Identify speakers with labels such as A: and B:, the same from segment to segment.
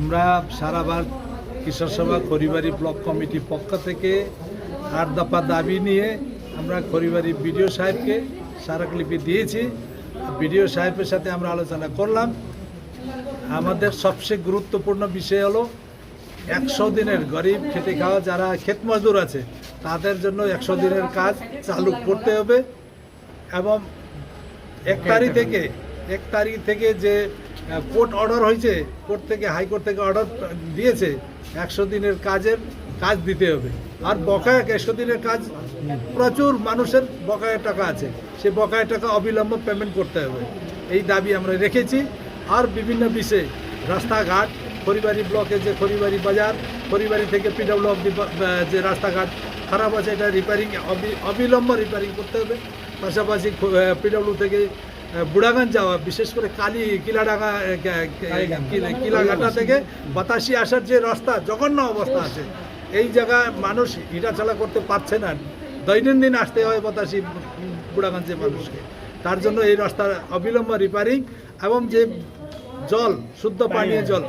A: আমরা সারা সারাবার কিশোর সভা খড়িবাড়ি ব্লক কমিটির পক্ষ থেকে আট দফা দাবি নিয়ে আমরা খড়িবাড়ি বিডিও সাহেবকে স্মারকলিপি দিয়েছি। বিডিও সাহেবের সাথে আমরা আলোচনা করলাম। আমাদের সবচেয়ে গুরুত্বপূর্ণ বিষয় হলো, একশো দিনের গরিব খেটে খাওয়া যারা ক্ষেত মজদুর আছে, তাদের জন্য একশো দিনের কাজ চালু করতে হবে। এবং এক তারিখ থেকে এক তারিখ থেকে যে কোর্ট অর্ডার হয়েছে, কোর্ট থেকে হাইকোর্ট থেকে অর্ডার দিয়েছে, একশো দিনের কাজের কাজ দিতে হবে। আর বকায়া একশো দিনের কাজ, প্রচুর মানুষের বকায়া টাকা আছে। সে বকায়া টাকা অবিলম্ব পেমেন্ট করতে হবে। এই দাবি আমরা রেখেছি। আর বিভিন্ন বিষয়ে, রাস্তাঘাট, খড়িবাড়ি ব্লকে যে খড়িবাড়ি বাজার, খড়িবাড়ি থেকে পিডব্লিউ অব্দি যে রাস্তাঘাট খারাপ আছে, এটা রিপেয়ারিং অবিলম্ব রিপেয়ারিং করতে হবে। পাশাপাশি পিডব্লিউ থেকে বুড়াগঞ্জ যাওয়া বিশেষ করে কালী কিলাডাঙ্গা কিলাঘাটা। থেকে বাতাসি আসার যে রাস্তা জঘন্য অবস্থা আছে। এই জায়গায় মানুষ হিটাচলা করতে পারছে না। দৈনন্দিন আসতে হয় বাতাসি বুড়াগঞ্জের মানুষকে। তার জন্য এই রাস্তার অবিলম্ব রিপেয়ারিং এবং যে জল শুদ্ধ পানীয় জল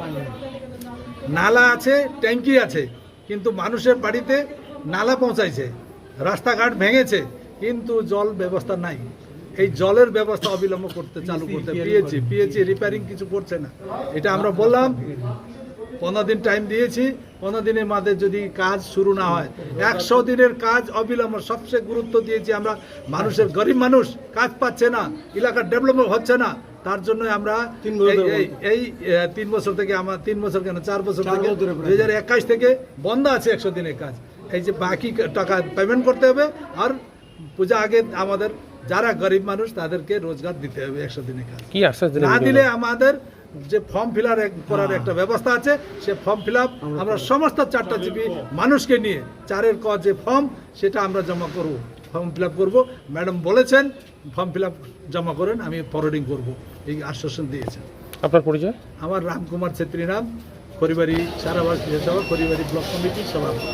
A: নালা আছে ট্যাঙ্কি আছে কিন্তু মানুষের বাড়িতে নালা পৌঁছাইছে রাস্তাঘাট ভেঙেছে কিন্তু জল ব্যবস্থা নাই। এই জলের ব্যবস্থা অবিলম্ব করতে চালু করতে পিএইচি পিএইচি রিপেয়ারিং কিছু করছে না। এটা আমরা বললাম পনেরো দিন টাইম দিয়েছি পনেরো দিনের মাঝে যদি কাজ শুরু না হয় একশো দিনের কাজ অবিলম্ব সবচেয়ে গুরুত্ব দিয়েছি আমরা মানুষের গরিব মানুষ কাজ পাচ্ছে না এলাকার ডেভেলপমেন্ট হচ্ছে না তার জন্য আমরা এই- তিন বছর থেকে আমার তিন বছর কেন চার বছর থেকে। দুই হাজার একাশ থেকে বন্ধ আছে একশো দিনের কাজ। এই যে বাকি টাকা পেমেন্ট করতে হবে আর পূজা আগে আমাদের যারা গরিব মানুষ তাদেরকে রোজগার দিতে হবে একশো দিনে কাজ।
B: কি আশ্বাস
A: না দিলে আমাদের যে ফর্ম ফিল করার একটা ব্যবস্থা আছে সে ফর্ম ফিল আমরা সমস্ত চারটা জিবি মানুষকে নিয়ে চারের ক যে ফর্ম সেটা আমরা জমা করব। ফর্ম ফিল আপ করব। ম্যাডাম বলেছেন ফর্ম ফিল আপ জমা করেন আমি ফরওয়ার্ডিং করব। এই আশ্বাসন দিয়েছেন।
B: আপনার পরিচয়?
A: আমার রামকুমার ছেত্রী নাম খড়িবাড়ি সারাবাস সভা খড়িবাড়ি ব্লক কমিটির সভাপতি।